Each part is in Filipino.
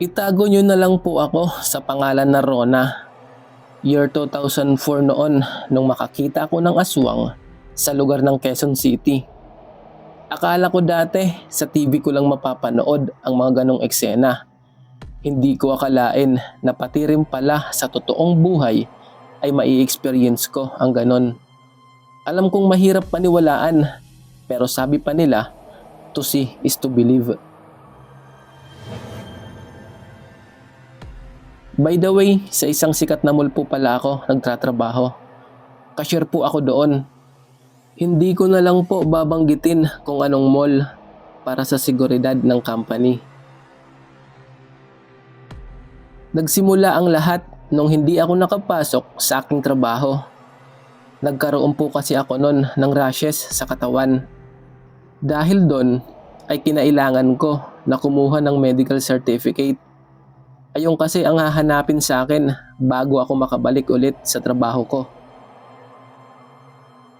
Itago nyo na lang po ako sa pangalan na Rona. Year 2004 noon nung makakita ako ng aswang sa lugar ng Quezon City. Akala ko dati sa TV ko lang mapapanood ang mga ganong eksena. Hindi ko akalain na pati rin pala sa totoong buhay ay mai-experience ko ang ganon. Alam kong mahirap paniwalaan pero sabi pa nila to see is to believe. By the way, sa isang sikat na mall po pala ako nagtatrabaho. Cashier po ako doon. Hindi ko na lang po babanggitin kung anong mall para sa seguridad ng company. Nagsimula ang lahat nung hindi ako nakapasok sa aking trabaho. Nagkaroon po kasi ako noon ng rashes sa katawan. Dahil doon ay kinailangan ko na kumuha ng medical certificate Ayun kasi ang hahanapin sa akin bago ako makabalik ulit sa trabaho ko.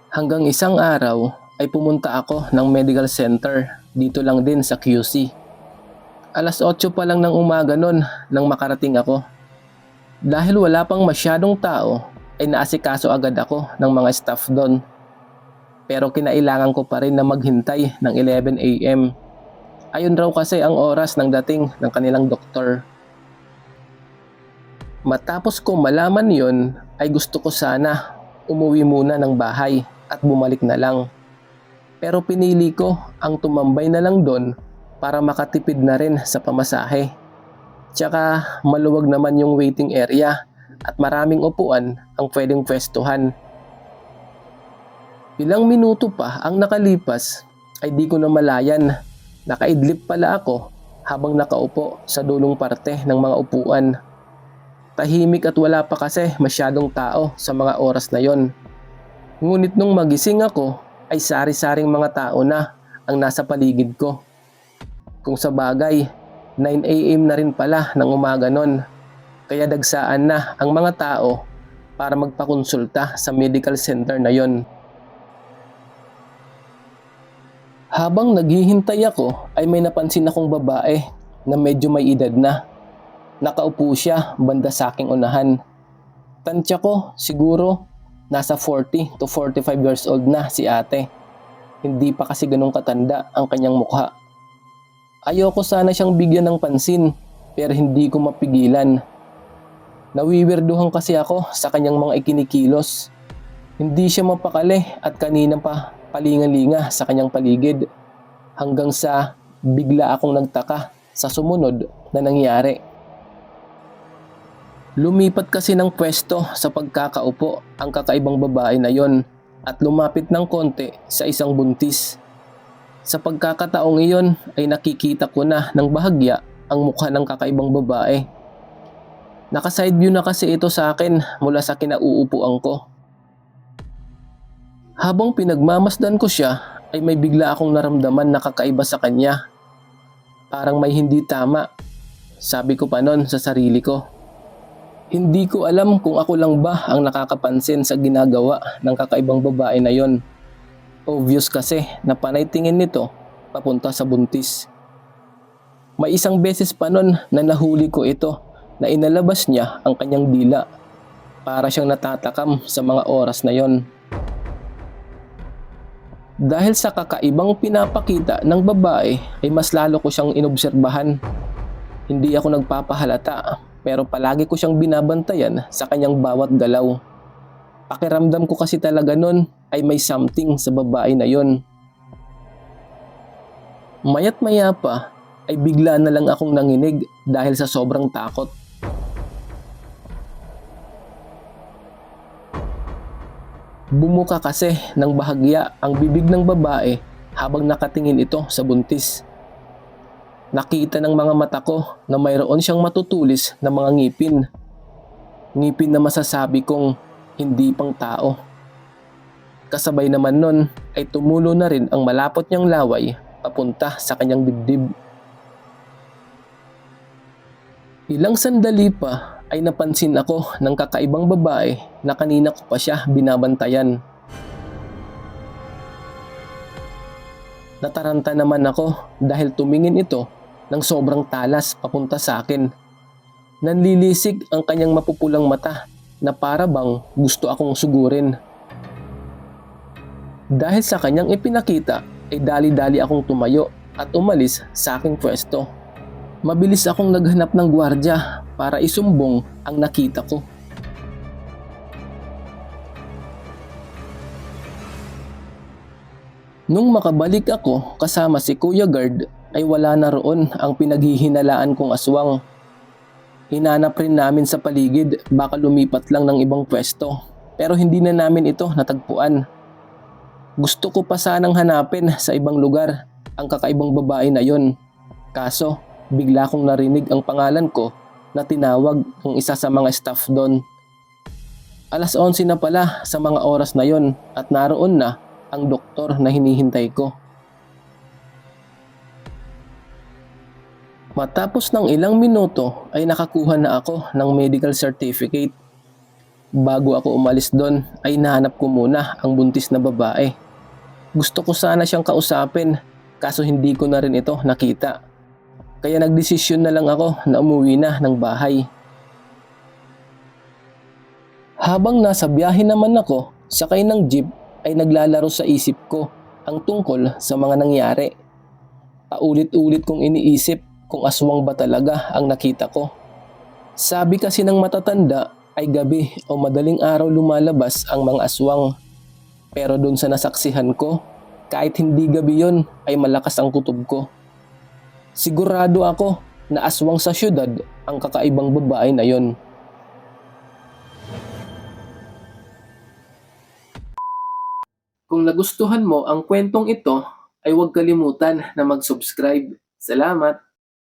Hanggang isang araw ay pumunta ako ng medical center dito lang din sa QC. Alas 8 pa lang ng umaga nun nang makarating ako. Dahil wala pang masyadong tao ay naasikaso agad ako ng mga staff doon. Pero kinailangan ko pa rin na maghintay ng 11 a.m. Ayun raw kasi ang oras ng dating ng kanilang doktor. Matapos ko malaman yon ay gusto ko sana umuwi muna ng bahay at bumalik na lang. Pero pinili ko ang tumambay na lang doon para makatipid na rin sa pamasahe. Tsaka maluwag naman yung waiting area at maraming upuan ang pwedeng pwestuhan. Ilang minuto pa ang nakalipas ay di ko na malayan. Nakaidlip pala ako habang nakaupo sa dulong parte ng mga upuan. Tahimik at wala pa kasi masyadong tao sa mga oras na yon. Ngunit nung magising ako ay sari-saring mga tao na ang nasa paligid ko. Kung sa bagay, 9am na rin pala ng umaga nun. Kaya dagsaan na ang mga tao para magpakonsulta sa medical center na yon. Habang naghihintay ako ay may napansin akong babae na medyo may edad na. Nakaupo siya banda sa aking unahan. Tansya ko siguro nasa 40 to 45 years old na si ate. Hindi pa kasi ganong katanda ang kanyang mukha. Ayoko sana siyang bigyan ng pansin pero hindi ko mapigilan. Nawiwirduhan kasi ako sa kanyang mga ikinikilos. Hindi siya mapakali at kanina pa palingalinga sa kanyang paligid hanggang sa bigla akong nagtaka sa sumunod na nangyari. Lumipat kasi ng pwesto sa pagkakaupo ang kakaibang babae na yon at lumapit ng konti sa isang buntis. Sa pagkakataong iyon ay nakikita ko na ng bahagya ang mukha ng kakaibang babae. Naka-side view na kasi ito sa akin mula sa kinauupuan ko. Habang pinagmamasdan ko siya ay may bigla akong naramdaman na kakaiba sa kanya. Parang may hindi tama. Sabi ko pa nun sa sarili ko. Hindi ko alam kung ako lang ba ang nakakapansin sa ginagawa ng kakaibang babae na yon. Obvious kasi na panay tingin nito papunta sa buntis. May isang beses pa nun na nahuli ko ito na inalabas niya ang kanyang dila para siyang natatakam sa mga oras na yon. Dahil sa kakaibang pinapakita ng babae ay mas lalo ko siyang inobserbahan. Hindi ako nagpapahalata pero palagi ko siyang binabantayan sa kanyang bawat galaw. Pakiramdam ko kasi talaga nun ay may something sa babae na yon. Mayat maya pa ay bigla na lang akong nanginig dahil sa sobrang takot. Bumuka kasi ng bahagya ang bibig ng babae habang nakatingin ito sa buntis. Nakita ng mga mata ko na mayroon siyang matutulis na mga ngipin. Ngipin na masasabi kong hindi pang tao. Kasabay naman nun ay tumulo na rin ang malapot niyang laway papunta sa kanyang dibdib. Ilang sandali pa ay napansin ako ng kakaibang babae na kanina ko pa siya binabantayan. Nataranta naman ako dahil tumingin ito ng sobrang talas papunta sa akin. Nanlilisik ang kanyang mapupulang mata na para bang gusto akong sugurin. Dahil sa kanyang ipinakita ay dali-dali akong tumayo at umalis sa aking pwesto. Mabilis akong naghanap ng gwardya para isumbong ang nakita ko. Nung makabalik ako kasama si Kuya Guard ay wala na roon ang pinaghihinalaan kong aswang. Hinanap rin namin sa paligid baka lumipat lang ng ibang pwesto pero hindi na namin ito natagpuan. Gusto ko pa sanang hanapin sa ibang lugar ang kakaibang babae na yon. Kaso bigla kong narinig ang pangalan ko na tinawag ng isa sa mga staff doon. Alas 11 na pala sa mga oras na yon at naroon na ang doktor na hinihintay ko. Matapos ng ilang minuto ay nakakuha na ako ng medical certificate. Bago ako umalis doon ay nahanap ko muna ang buntis na babae. Gusto ko sana siyang kausapin kaso hindi ko na rin ito nakita. Kaya nagdesisyon na lang ako na umuwi na ng bahay. Habang nasa biyahe naman ako, sakay ng jeep ay naglalaro sa isip ko ang tungkol sa mga nangyari. Paulit-ulit kong iniisip kung aswang ba talaga ang nakita ko. Sabi kasi ng matatanda ay gabi o madaling araw lumalabas ang mga aswang. Pero doon sa nasaksihan ko, kahit hindi gabi yon ay malakas ang kutob ko. Sigurado ako na aswang sa syudad ang kakaibang babae na yon. Kung nagustuhan mo ang kwentong ito, ay huwag kalimutan na mag-subscribe. Salamat!